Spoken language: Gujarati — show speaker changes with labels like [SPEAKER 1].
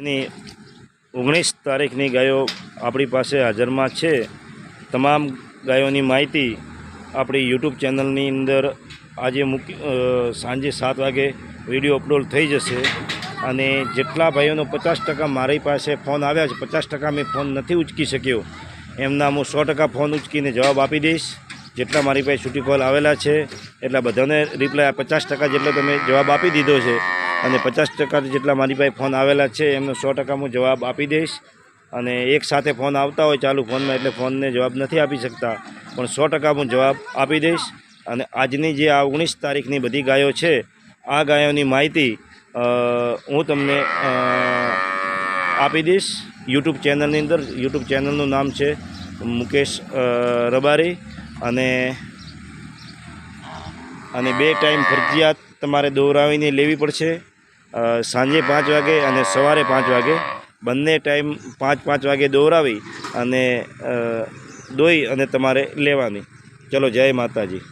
[SPEAKER 1] એની ઓગણીસ તારીખની ગાયો આપણી પાસે હાજરમાં છે. તમામ ગાયોની માહિતી આપણી યુટ્યુબ ચેનલની અંદર આજે મૂકી સાંજે સાત વાગે વીડિયો અપલોડ થઈ જશે. અને જેટલા ભાઈઓનો પચાસ ટકા મારી પાસે ફોન આવ્યા છે, પચાસ ટકા મેં ફોન નથી ઉચકી શક્યો. એમના હું સો ટકા ફોન ઉચકીને જવાબ આપી દઈશ. જેટલા મારી પાસે છૂટી કોલ આવેલા છે, એટલા બધાને રિપ્લાય પચાસ ટકા જેટલો તમે જવાબ આપી દીધો છે. અને પચાસ ટકા જેટલા મારી પાસે ફોન આવેલા છે, એમનો સો ટકા હું જવાબ આપી દઈશ. અને એક સાથે ફોન આવતા હોય ચાલુ ફોનમાં, એટલે ફોનને જવાબ નથી આપી શકતા. પણ સો ટકા હું જવાબ આપી દઈશ. અને આજની જે આ ઓગણીસ તારીખની બધી ગાયો છે, આ ગાયોની માહિતી હું તમને આપી દઈશ. યુટ્યુબ ચેનલની અંદર, યુટ્યુબ ચેનલનું નામ છે મુકેશ રબારી. અને અને બે ટાઈમ ફરજિયાત તમારે દોરાવીને લેવી પડશે. સાંજે પાંચ વાગે અને સવારે પાંચ વાગે બંને ટાઈમ પાંચ પાંચ વાગે દોરાવી અને દોઈ અને તમારે લેવાની. ચલો, જય માતાજી.